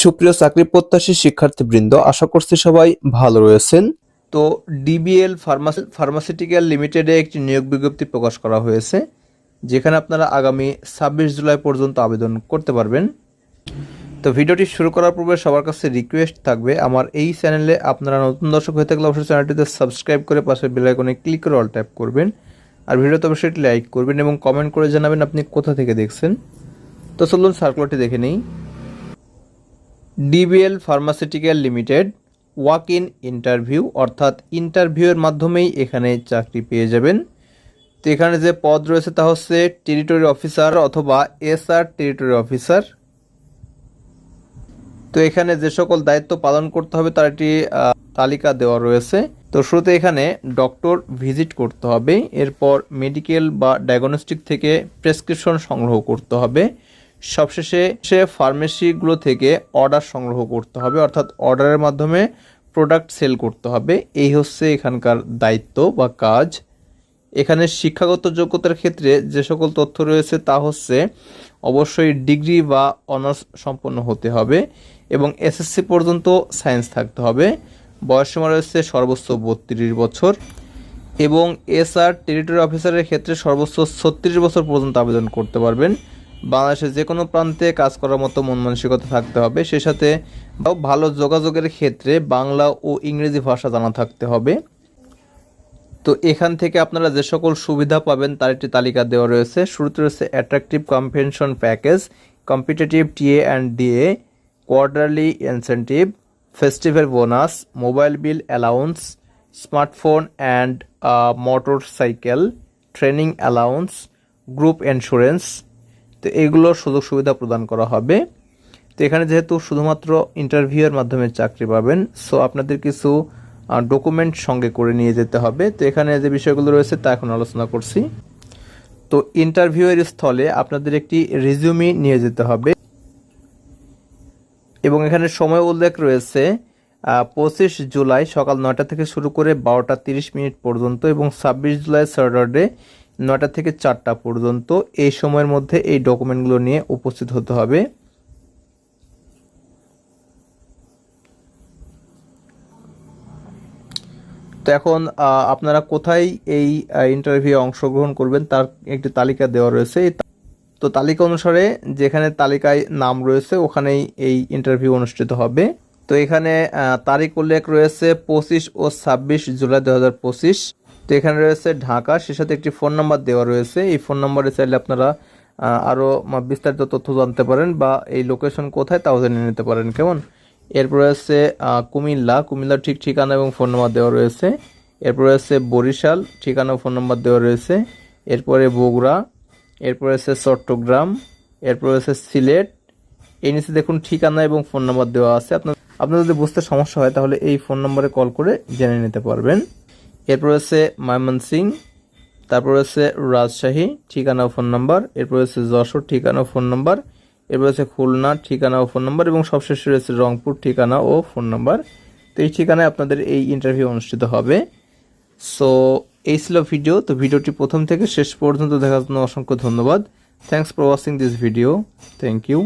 সুপ্রিয় চাকরি প্রত্যাশী শিক্ষার্থীবৃন্দ, আশা করছি সবাই ভালো রয়েছেন। তো ডিবিএল ফার্মাসি ফার্মাসিউটিক্যাল লিমিটেডে একটি নিয়োগ বিজ্ঞপ্তি প্রকাশ করা হয়েছে, যেখানে আপনারা আগামী ছাব্বিশ জুলাই পর্যন্ত আবেদন করতে পারবেন। তো ভিডিওটি শুরু করার পূর্বে সবার কাছে রিকোয়েস্ট থাকবে, আমার এই চ্যানেলে আপনারা নতুন দর্শক হয়ে থাকলে অবশ্যই চ্যানেলটিতে সাবস্ক্রাইব করে পাশের বেল আইকনে ক্লিক করে অল ট্যাপ করবেন। আর ভিডিওতে অবশ্যই লাইক করবেন এবং কমেন্ট করে জানাবেন আপনি কোথা থেকে দেখছেন। তো চলুন সার্কুলারটি দেখে নেই। DBL pharmaceutical limited walk in interview অর্থাৎ ইন্টারভিউয়ের মাধ্যমেই এখানে চাকরি পেয়ে যাবেন। তো এখানে যে পদ রয়েছে তা হচ্ছে টেরিটরি অফিসার অথবা এসআর টেরিটরি অফিসার তো এখানে যে সকল দায়িত্ব পালন করতে হবে তার একটি তালিকা দেওয়া রয়েছে। তো শুরুতে এখানে ডক্টর ভিজিট করতে হবে, এরপর মেডিকেল বা ডায়াগনস্টিক থেকে প্রেসক্রিপশন সংগ্রহ করতে হবে। সবশেষে সে ফার্মেসিগুলো থেকে অর্ডার সংগ্রহ করতে হবে, অর্থাৎ অর্ডারের মাধ্যমে প্রোডাক্ট সেল করতে হবে। এই হচ্ছে এখানকার দায়িত্ব বা কাজ। এখানে শিক্ষাগত যোগ্যতার ক্ষেত্রে যে সকল তথ্য রয়েছে তা হচ্ছে অবশ্যই ডিগ্রি বা অনার্স সম্পন্ন হতে হবে এবং এসএসসি পর্যন্ত সায়েন্স থাকতে হবে। বয়সসীমা রয়েছে সর্বোচ্চ বত্রিশ বছর এবং এসআর টেরিটরি অফিসারের ক্ষেত্রে সর্বোচ্চ ছত্রিশ বছর পর্যন্ত আবেদন করতে পারবেন। বাংলাদেশের যে কোনো প্রান্তে কাজ করার মতো মন মানসিকতা থাকতে হবে। সে সাথে ভালো যোগাযোগের ক্ষেত্রে বাংলা ও ইংরেজি ভাষা জানা থাকতে হবে। তো এখান থেকে আপনারা যে সকল সুবিধা পাবেন তার একটি তালিকা দেওয়া রয়েছে। শুরুতে রয়েছে attractive compensation package competitive TA and DA quarterly incentive festival bonus mobile bill allowance smartphone and motor cycle training allowance group insurance তো এগুলোর সুযোগ সুবিধা প্রদান করা হবে। তো এখানে যেহেতু শুধুমাত্র ইন্টারভিউয়ের মাধ্যমে চাকরি পাবেন সো আপনাদের কিছু ডকুমেন্ট সঙ্গে করে নিয়ে যেতে হবে। তো এখানে যে বিষয়গুলো রয়েছে তা এখন আলোচনা করছি। তো ইন্টারভিউয়ের স্থলে আপনাদের একটি রিজিউমি নিয়ে যেতে হবে। এবং এখানে সময় উল্লেখ রয়েছে পঁচিশ জুলাই সকাল নয়টা থেকে শুরু করে বারোটা তিরিশ মিনিট পর্যন্ত এবং ছাব্বিশ জুলাই স্যাটারডে নয়টা থেকে চারটা পর্যন্ত এই সময়ের মধ্যে এই ডকুমেন্টগুলো নিয়ে উপস্থিত হতে হবে। তো এখন আপনারা কোথায় এই ইন্টারভিউ অংশগ্রহণ করবেন তার একটি তালিকা দেওয়া রয়েছে। তো তালিকা অনুসারে যেখানে তালিকায় নাম রয়েছে ওখানেই এই ইন্টারভিউ অনুষ্ঠিত হবে। তো এখানে তারিখ উল্লেখ রয়েছে পঁচিশ ও ছাব্বিশ জুলাই দু হাজার পঁচিশ। তো এখানে রয়েছে ঢাকা, সে সাথে একটি ফোন নাম্বার দেওয়া রয়েছে। এই ফোন নাম্বারে চাইলে আপনারা আরও বিস্তারিত তথ্য জানতে পারেন বা এই লোকেশন কোথায় তাও জেনে নিতে পারেন। কেমন? এরপর রয়েছে কুমিল্লা। কুমিল্লার ঠিক ঠিকানা এবং ফোন নাম্বার দেওয়া রয়েছে। এরপর রয়েছে বরিশাল, ঠিকানা ফোন নাম্বার দেওয়া রয়েছে। এরপরে বগুড়া, এরপর রয়েছে চট্টগ্রাম, এরপর রয়েছে সিলেট। এই নিচে দেখুন ঠিকানা এবং ফোন নাম্বার দেওয়া আছে। আপনার আপনার যদি বুঝতে সমস্যা হয় তাহলে এই ফোন নম্বরে কল করে জেনে নিতে পারবেন। এরপর রয়েছে ময়মনসিং তারপর রয়েছে রাজশাহী, ঠিকানা ও ফোন নাম্বার, এরপর রয়েছে যশোর, ঠিকানা ও ফোন নাম্বার, এরপর রয়েছে খুলনা, ঠিকানা ও ফোন নাম্বার, এবং সবশেষে রয়েছে রংপুর, ঠিকানা ও ফোন নাম্বার। তো এই ঠিকানায় আপনাদের এই ইন্টারভিউ অনুষ্ঠিত হবে। সো এই ছিল ভিডিও তো ভিডিওটি প্রথম থেকে শেষ পর্যন্ত দেখার জন্য অসংখ্য ধন্যবাদ। Thanks for watching this video thank you